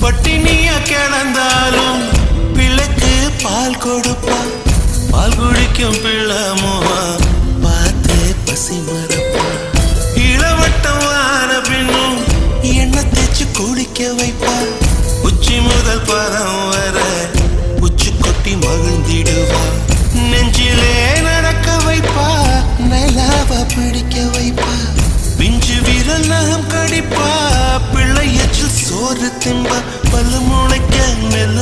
பட்டினியா கிடந்தாலும் பிள்ளைக்கு பால் கொடுப்பா. பால் குடிக்கும் பிள்ளமுவா பார்த்து பசி மறப்பா. இளவட்டம் வார பின்னும் எண்ணெய் தேச்சு குடிக்க வைப்பா. உச்சி முதல் பதம் ஒரு திம்ப பல முளைக்க மெல்ல